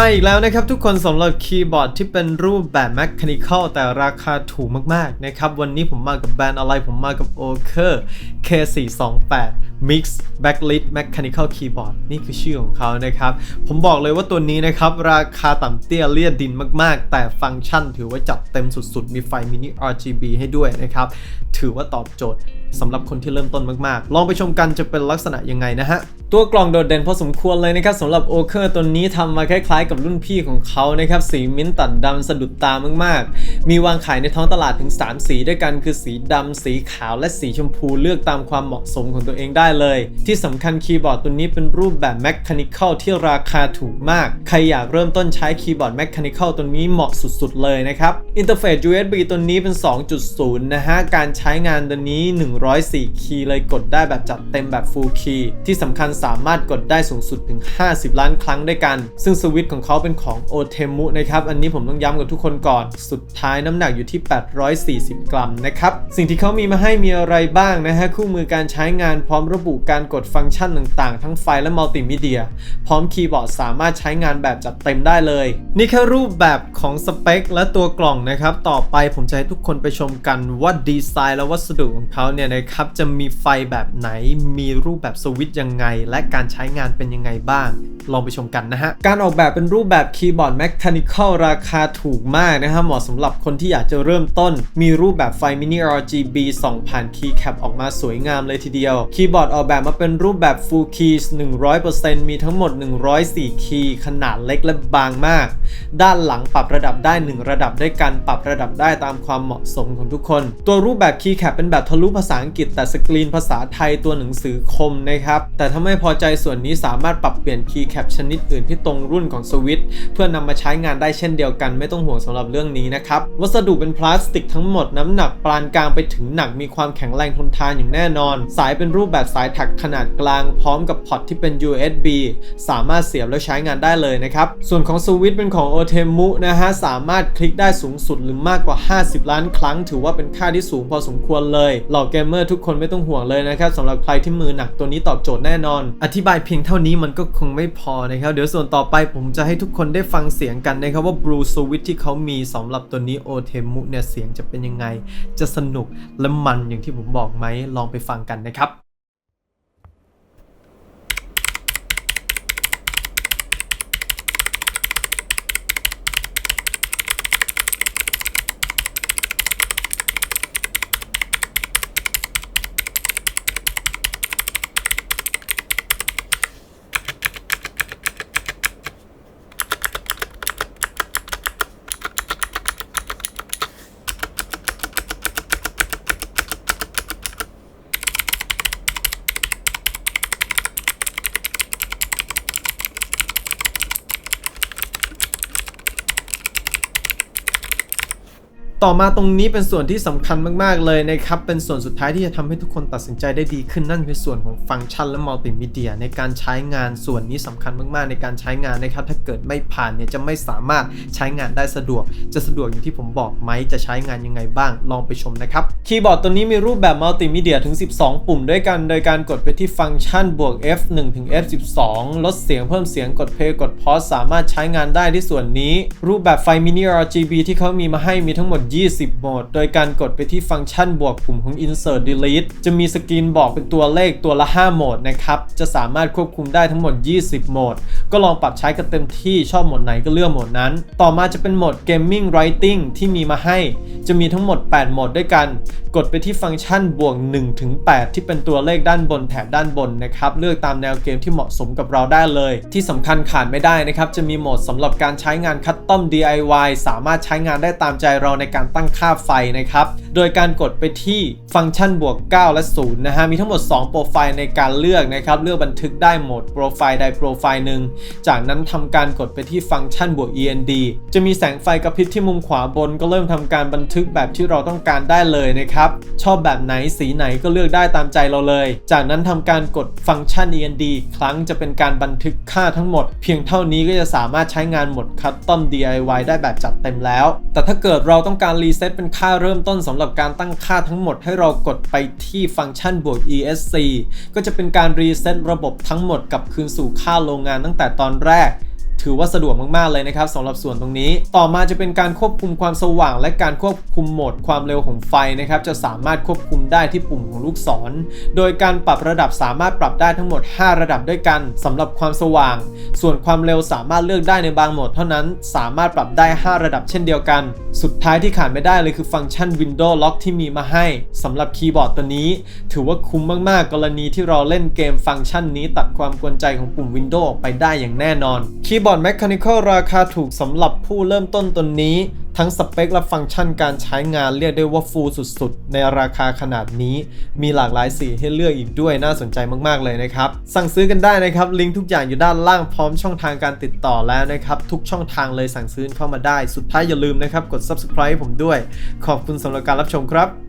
มาอีกแล้วนะครับทุกคนสำหรับคีย์บอร์ดที่เป็นรูปแบบ Mechanical แต่ราคาถูกมากๆนะครับ วันนี้ผมมากับแบรนด์อะไรผมมากับ o k e r K428 Mix Backlit Mechanical Keyboard นี่คือชื่อของเขานะครับ ผมบอกเลยว่าตัวนี้นะครับ ราคาต่ำเตี้ยเลี่ยดินมากๆ แต่ฟังก์ชันถือว่าจัดเต็มสุดๆ มีไฟมินิ RGB ให้ด้วยนะครับ ถือว่าตอบโจทย์ สำหรับคนที่เริ่มต้นมากๆ ลองไปชมกันจะเป็นลักษณะยังไงนะฮะ ตัวกล่องโดดเด่นพอสมควรเลยนะครับสำหรับโอเคอร์ตัวนี้ทำมาคล้ายๆกับรุ่นพี่ของเขานะครับสีมิ้นตัดดำสะดุดตามากๆ มีวางขายในท้องตลาดถึง 3 สีด้วยกันคือสีดำสีขาวและสีชมพูเลือกตามความเหมาะสมของตัวเองได้เลย ที่สำคัญคีย์บอร์ดตัวนี้เป็นรูปแบบ Mechanical ที่ราคาถูกมาก ใครอยากเริ่มต้นใช้คีย์บอร์ด Mechanical ตัวนี้เหมาะสุดๆเลยนะครับอินเทอร์เฟซ USB ตัวนี้เป็น 2.0 นะฮะการใช้งานตัวนี้104 คีย์เลยกดได้แบบจัดเต็มแบบ Full Key ที่สำคัญสามารถกดได้สูงสุดถึง 50 ล้านครั้งด้วยกัน ซึ่งสวิตช์ของเขาเป็นของ o t e m u นะครับ อันนี้ผมต้องย้ำกับทุกคนก่อน สุดท้ายน้ำหนักอยู่ที่ 840 กรัมนะครับ สิ่งที่เขามีมาให้มีอะไรบ้างนะฮะ คู่มือการใช้งานพร้อมระบุการกดฟังก์ชันต่างๆ ทั้งไฟและมัลติมีเดีย พร้อมคีย์บอร์ดสามารถใช้งานแบบจัดเต็มได้เลย นี่แค่รูปแบบของสเปคและตัวกล่องนะครับ ต่อไปผมจะให้ทุกคนไปชมกันว่าดีไซน์และวัสดุของเขาเนี่ยนะครับจะมีไฟแบบไหน มีรูปแบบสวิตช์ยังไง และการใช้งานเป็นยังไงบ้าง ลองไปชมกันนะฮะ การออกแบบเป็นรูปแบบคีย์บอร์ด Mechanical ราคาถูกมากนะฮะเหมาะสำหรับคนที่อยากจะเริ่มต้น มีรูปแบบไฟ Mini RGB ส่องผ่านคีย์แคปออกมาสวยงามเลยทีเดียว คีย์บอร์ดออกแบบมาเป็นรูปแบบ Full Keys 100%มีทั้งหมด 104 คีย์ขนาดเล็กและบางมาก ด้านหลังปรับระดับได้ 1 ระดับด้วยกันปรับระดับได้ตามความเหมาะสมของทุกคน ตัวรูปแบบคีย์แคปเป็นแบบทะลุภาษาอังกฤษแต่สกรีนภาษาไทยตัวหนังสือคมนะครับ แต่ถ้าไม่พอใจส่วนนี้สามารถปรับเปลี่ยนคีย์แคปชนิดอื่นที่ตรงรุ่นของสวิตเพื่อนำมาใช้งานได้เช่นเดียวกัน ไม่ต้องห่วงสำหรับเรื่องนี้นะครับ วัสดุเป็นพลาสติกทั้งหมดน้ำหนักปานกลางไปถึงหนักมีความแข็งแรงทนทานอย่างแน่นอน สายเป็นรูปแบบสายถักขนาดกลาง พร้อมกับพอร์ตที่เป็น USB สามารถเสียบแล้วใช้งานได้เลยนะครับส่วนของสวิตเป็นของ o t e m u นะฮะสามารถคลิกได้สูงสุดหรือมากกว่า 50 ล้านครั้ง ถือว่าเป็นค่าที่สูงพอสมควรเลยเหล่าเกมเมอร์ทุกคนไม่ต้องห่วงเลยนะครับสำหรับใครที่มือหนักตัวนี้ตอบโจทย์แน่นอน อธิบายเพียงเท่านี้มันก็คงไม่พอนะครับ เดี๋ยวส่วนต่อไปผมจะให้ทุกคนได้ฟังเสียงกันนะครับว่าบรูซูวิทที่เขามีสำหรับตัวนี้โอเทมุเนี่ยเสียงจะเป็นยังไง จะสนุกและมันอย่างที่ผมบอกไหมลองไปฟังกันนะครับ ต่อมาตรงนี้เป็นส่วนที่สำคัญมากๆเลยนะครับ เป็นส่วนสุดท้ายที่จะทำให้ทุกคนตัดสินใจได้ดีขึ้นนั่นคือส่วนของฟังก์ชันและมัลติมีเดีย ในการใช้งานส่วนนี้สำคัญมากๆ ในการใช้งานนะครับ ถ้าเกิดไม่ผ่านเนี่ยจะไม่สามารถใช้งานได้สะดวก จะสะดวกอย่างที่ผมบอกไหมจะใช้งานยังไงบ้างลองไปชมนะครับ คีย์บอร์ดตัวนี้มีรูปแบบมัลติมีเดียถึง 12 ปุ่มด้วยกัน โดยการกดไปที่ฟังก์ชันบวก F1 ถึง F12 ลดเสียงเพิ่มเสียงกดเพลย์กดพอสสามารถใช้งานได้ที่ส่วนนี้ รูปแบบไฟ Mini RGB ที่เขามีมาให้มีทั้งหมด20 โหมด โดยการกดไปที่ฟังก์ชันบวกปุ่มของ Insert Delete จะมีสกรีนบอกเป็นตัวเลขตัวละ 5 โหมดนะครับ จะสามารถควบคุมได้ทั้งหมด 20 โหมด ก็ลองปรับใช้กันเต็มที่ชอบโหมดไหนก็เลือกโหมดนั้น ต่อมาจะเป็นโหมด Gaming Writing ที่มีมาให้ จะมีทั้งหมด 8 โหมดด้วยกัน กดไปที่ฟังก์ชันบวก1ถึง8ที่เป็นตัวเลขด้านบนแถบด้านบนนะครับ เลือกตามแนวเกมที่เหมาะสมกับเราได้เลย ที่สำคัญขาดไม่ได้นะครับ จะมีโหมดสำหรับการใช้งานคัสตอม DIY สามารถใช้งานได้ตามใจเราในการตั้งค่าไฟนะครับ โดยการกดไปที่ฟังก์ชันบวก 9 และ 0 นะฮะ มีทั้งหมด 2 โปรไฟล์ในการเลือกนะครับ เลือกบันทึกได้โหมดโปรไฟล์ใดโปรไฟล์หนึ่ง จากนั้นทำการกดไปที่ฟังก์ชันบวก END จะมีแสงไฟกระพริบที่มุมขวาบน ก็เริ่มทำการบันทึกแบบที่เราต้องการได้เลยนะครับ ชอบแบบไหนสีไหนก็เลือกได้ตามใจเราเลย จากนั้นทำการกดฟังก์ชัน END ครั้งจะเป็นการบันทึกค่าทั้งหมด เพียงเท่านี้ก็จะสามารถใช้งานโหมด Custom DIY ได้แบบจัดเต็มแล้ว แต่ถ้าเกิดเราต้องการรีเซ็ตเป็นค่าเริ่มต้นสำหรับการตั้งค่าทั้งหมดให้เรากดไปที่ฟังก์ชันบวก ESC ก็จะเป็นการรีเซ็ตระบบทั้งหมดกลับคืนสู่ค่าโรงงานตั้งแต่ตอนแรก ถือว่าสะดวกมากๆเลยนะครับสำหรับส่วนตรงนี้ ต่อมาจะเป็นการควบคุมความสว่าง และการควบคุมโหมดความเร็วของไฟนะครับจะสามารถควบคุมได้ที่ปุ่มของลูกศร โดยการปรับระดับสามารถปรับได้ทั้งหมด 5 ระดับด้วยกันสำหรับความสว่าง ส่วนความเร็วสามารถเลือกได้ในบางโหมดเท่านั้น สามารถปรับได้ 5 ระดับเช่นเดียวกัน สุดท้ายที่ขาดไม่ได้เลยคือฟังก์ชัน Window Lock ที่มีมาให้สำหรับคีย์บอร์ดตัวนี้ ถือว่าคุ้มมากๆ กรณีที่เราเล่นเกมฟังก์ชันนี้ตัดความกวนใจของปุ่ม Windows ออกไปได้อย่างแน่นอน คีย์บอร์ด Mechanical ราคาถูกสำหรับผู้เริ่มต้นตัวนี้ ทั้งสเปคและฟังก์ชันการใช้งานเรียกได้ว่าฟูลสุดๆ ในราคาขนาดนี้ มีหลากหลายสีให้เลือกอีกด้วยน่าสนใจมากๆเลยนะครับ สั่งซื้อกันได้นะครับ ลิงก์ทุกอย่างอยู่ด้านล่างพร้อมช่องทางการติดต่อแล้วนะครับ ทุกช่องทางเลยสั่งซื้อเข้ามาได้ สุดท้ายอย่าลืมนะครับกด subscribe ให้ผมด้วย ขอบคุณสำหรับการรับชมครับ